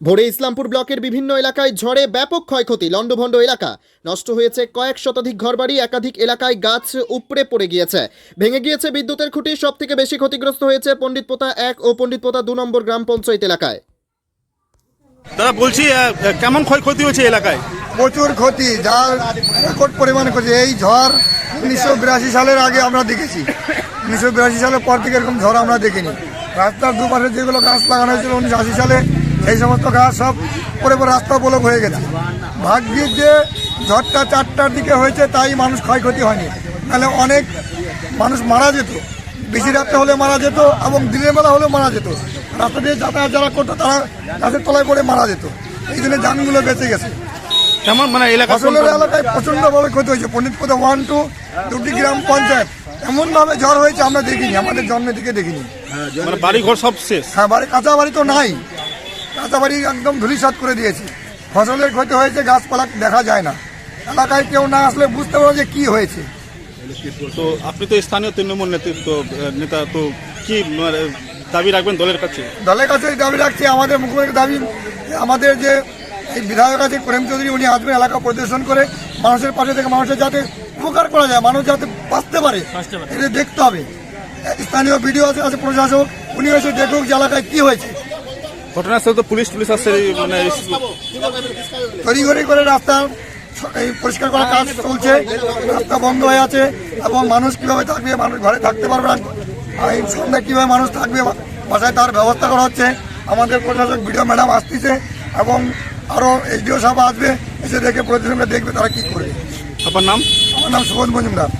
ভোরে ইসলামপুর ব্লকের বিভিন্ন এলাকায় ঝড়ে ব্যাপক ক্ষয়ক্ষতি লণ্ডভণ্ড এলাকা। নষ্ট হয়েছে কয়েক শতাধিক ঘরবাড়ি একাধিক এলাকায় গাছ উপড়ে পড়ে গিয়েছে। ভেঙে গিয়েছে বিদ্যুতের খুঁটি সব থেকে বেশি ক্ষতিগ্রস্ত হয়েছে পণ্ডিতপোতা এক ও পণ্ডিতপোতা দু নম্বর গ্রাম পঞ্চায়েত এলাকায়। দাদা বলছি কেমন ক্ষয়ক্ষতি হয়েছে এলাকায়? প্রচুর ক্ষতি যার রেকর্ড পরিমাণ ক্ষতি। এই ঝড় উনিশশো বিরাশি সালের আগে আমরা দেখেছি। উনিশশো বিরাশি সালের পর থেকে এরকম ঝড় আমরা দেখিনি। রাস্তার দুপাশে যেগুলো গাছ লাগানো হয়েছিল উনিশশো আশি সালে সেই সমস্ত গাছ সব পরে পরে রাস্তা বলক হয়ে গেছে। ভাগ্যের যে ঝড়টা চারটার দিকে হয়েছে তাই মানুষ ক্ষয়ক্ষতি হয়নি। নাহলে অনেক মানুষ মারা যেত। বেশি রাত্রে হলে মারা যেত এবং দিনের বেলা হলেও মারা যেত। রাস্তা দিয়ে যাতায়াত যারা করতো তারা গাছের তলায় পড়ে মারা যেত। এই জন্য যানগুলো বেঁচে গেছে। কেমন? মানে এলাকা ফসলের এলাকায় প্রচণ্ড ভাবে ক্ষতি হয়েছে। পণ্ডিতপদে ওয়ান টু দুটি গ্রাম পঞ্চায়েত। এমন ভাবে ঝড় হয়েছে আমরা দেখিনি। আমাদের জন্মে থেকে দেখিনি। মানে বাড়ি ঘর সব শেষ? হ্যাঁ বাড়ি কাঁচা বাড়ি তো নাই। কাঁচা বাড়ি একদম ধুলিসাত করে দিয়েছে। ফসলের ক্ষতি হয়েছে গাছপালা দেখা যায় না। এলাকায় কেউ না আসলে বুঝতে পারব যে কি হয়েছে। তো আপনি তো স্থানীয় তৃণমূল নেতৃত্ব নেতা তো কি মানে, দাবি রাখবেন দলের কাছে? দলের কাছে দাবি রাখছি আমাদের মুখ্যমন্ত্রীর দাবি আমাদের যে এই বিধায়ক আছে প্রেম চৌধুরী উনি আসবেন এলাকা পরিদর্শন করে মানুষের পাশে থেকে মানুষের যাতে উপকার করা যায় মানুষ যাতে বাঁচতে পারে। এটা দেখতে হবে। স্থানীয় বিডিও আছে আছে প্রশাসক উনি এসে দেখুক যে এলাকায় কি হয়েছে। ঘটনাস্থলে তো পুলিশ পুলিশ আসছে মানে তড়িঘড়ি করে রাস্তা এই পরিষ্কার করার কাজ চলছে রাস্তা বন্ধ হয়ে আছে এবং মানুষ কীভাবে থাকবে মানুষ ঘরে থাকতে পারবে না এই সন্ধ্যায় কীভাবে মানুষ থাকবে বাসায় তার ব্যবস্থা করা হচ্ছে আমাদের প্রশাসক বিডিও ম্যাডাম আসতেছে এবং আরও এইচডিও সাহেব আসবে এসে দেখে প্রতিদিন দেখবে তারা কি করবে। আপনার নাম? আমার নাম সুবোধ মজুমদার।